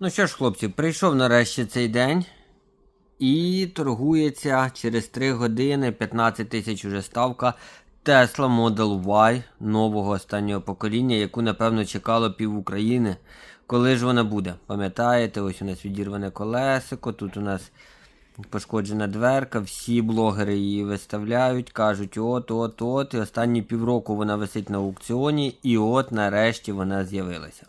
Ну що ж, хлопці, прийшов нарешті цей день. І торгується через 3 години 15 тисяч уже ставка Tesla Model Y нового останнього покоління, яку, напевно, чекало пів України. Коли ж вона буде? Пам'ятаєте, ось у нас відірване колесико, тут у нас пошкоджена дверка, всі блогери її виставляють, кажуть, от, от, от. І останні півроку вона висить на аукціоні, і от нарешті вона з'явилася.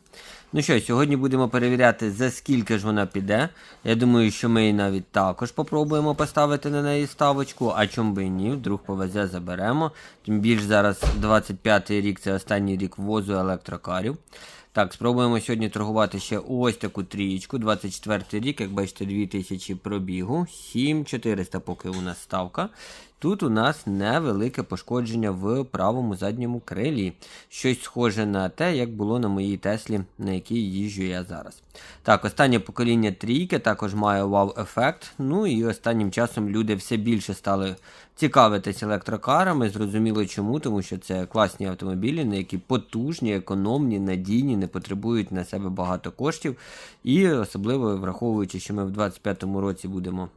Ну що, сьогодні будемо перевіряти, за скільки ж вона піде. Я думаю, що ми її навіть також попробуємо поставити на неї ставочку, а чом би і ні, вдруг повезе, заберемо. Тим більш зараз 25-й рік це останній рік ввозу електрокарів. Так, спробуємо сьогодні торгувати ще ось таку трієчку. 24 рік, як бачите, 2000 пробігу, 7400 поки у нас ставка. Тут у нас невелике пошкодження в правому задньому крилі. Щось схоже на те, як було на моїй Теслі, на якій їжджу я зараз. Так, останнє покоління трійки також має вау-ефект. Ну і останнім часом люди все більше стали цікавитись електрокарами. Зрозуміло чому, тому що це класні автомобілі, на які потужні, економні, надійні, не потребують на себе багато коштів. І особливо враховуючи, що ми в 2025 році будемо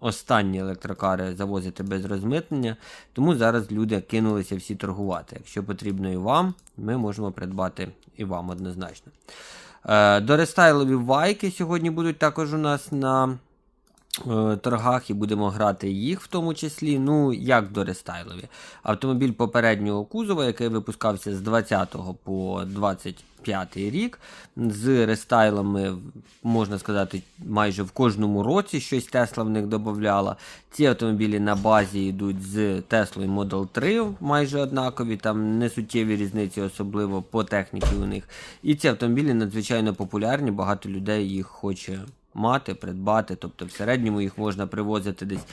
останні електрокари завозити без розмитнення, тому зараз люди кинулися всі торгувати. Якщо потрібно і вам, ми можемо придбати і вам однозначно. Е, До рестайлові вайки сьогодні будуть також у нас на торгах і будемо грати їх в тому числі. Ну, як до рестайлові. Автомобіль попереднього кузова, який випускався з 20 по 25 рік. З рестайлами, можна сказати, майже в кожному році щось Тесла в них додавала. Ці автомобілі на базі йдуть з Tesla Model 3, майже однакові, там не суттєві різниці, особливо по техніці у них. І ці автомобілі надзвичайно популярні, багато людей їх хоче мати, придбати. Тобто в середньому їх можна привозити десь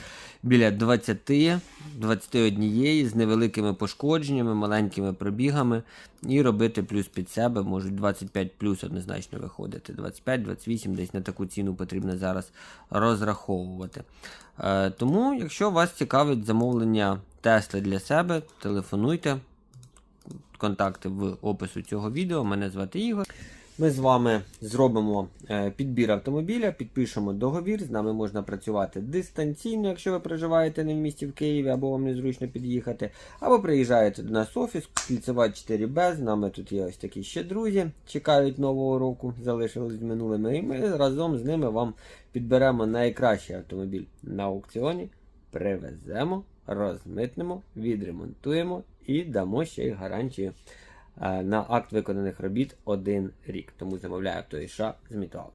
біля 20-21 з невеликими пошкодженнями, маленькими пробігами, і робити плюс під себе, можуть 25 плюс однозначно виходити. 25-28 десь на таку ціну потрібно зараз розраховувати. Е, тому, якщо вас цікавить замовлення Тесли для себе, телефонуйте. Контакти в опису цього відео. Мене звати Ігор. Ми з вами зробимо е, підбір автомобіля, підпишемо договір. З нами можна працювати дистанційно, якщо ви проживаєте не в місті в Києві або вам незручно під'їхати. Або приїжджаєте до нас в офіс, кільцева 4Б. З нами тут є ось такі ще друзі. Чекають нового року, залишились минулими. І ми разом з ними вам підберемо найкращий автомобіль на аукціоні, привеземо, розмитнемо, відремонтуємо і дамо ще й гарантію на акт виконаних робіт один рік. Тому замовляю той ша з Мітуал.